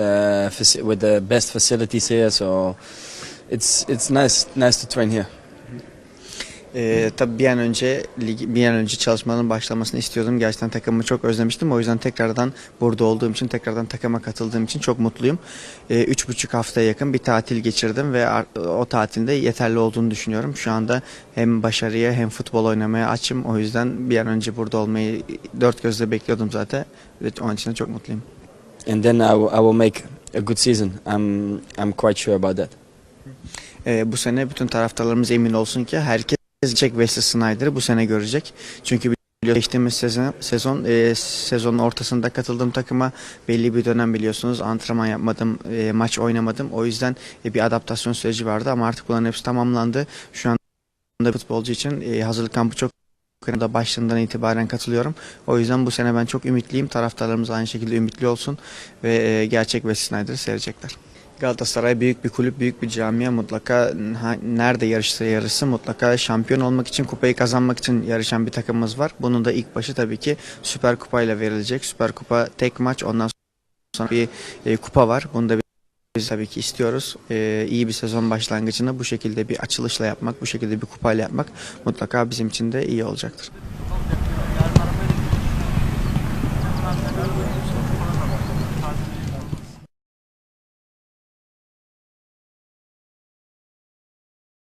uh, with the best facilities here. So it's it's nice nice to train here. Ee, tabii bir an önce lig, bir an önce çalışmanın başlamasını istiyordum. Gerçekten takımımı çok özlemiştim. O yüzden tekrardan burada olduğum için, tekrardan takıma katıldığım için çok mutluyum. Ee, üç buçuk haftaya yakın bir tatil geçirdim ve o tatilde yeterli olduğunu düşünüyorum. Şu anda hem başarıya hem futbol oynamaya açım. O yüzden bir an önce burada olmayı dört gözle bekliyordum zaten. Ve onun için de çok mutluyum. And then I, I will make a good season. I'm I'm quite sure about that. Ee, bu sene bütün taraftarlarımız emin olsun ki herkes Jack Wesley Snyder'ı bu sene görecek. Çünkü geçtiğimiz sezon, sezon e, sezonun ortasında katıldığım takıma belli bir dönem biliyorsunuz antrenman yapmadım, e, maç oynamadım. O yüzden e, bir adaptasyon süreci vardı ama artık bunların hepsi tamamlandı. Şu anda futbolcu için e, hazırlık kampı çok da başından itibaren katılıyorum. O yüzden bu sene ben çok ümitliyim. Taraftarlarımız aynı şekilde ümitli olsun ve e, gerçek Wesley Snyder'ı seyredecekler. Galatasaray büyük bir kulüp, büyük bir camia. Mutlaka nerede yarışsa yarışsın mutlaka şampiyon olmak için, kupayı kazanmak için yarışan bir takımımız var. Bunun da ilk başı tabii ki Süper Kupa ile verilecek. Süper Kupa tek maç, ondan sonra bir e, kupa var. Bunu da biz tabii ki istiyoruz. E, iyi bir sezon başlangıcını bu şekilde bir açılışla yapmak, bu şekilde bir kupayla yapmak mutlaka bizim için de iyi olacaktır.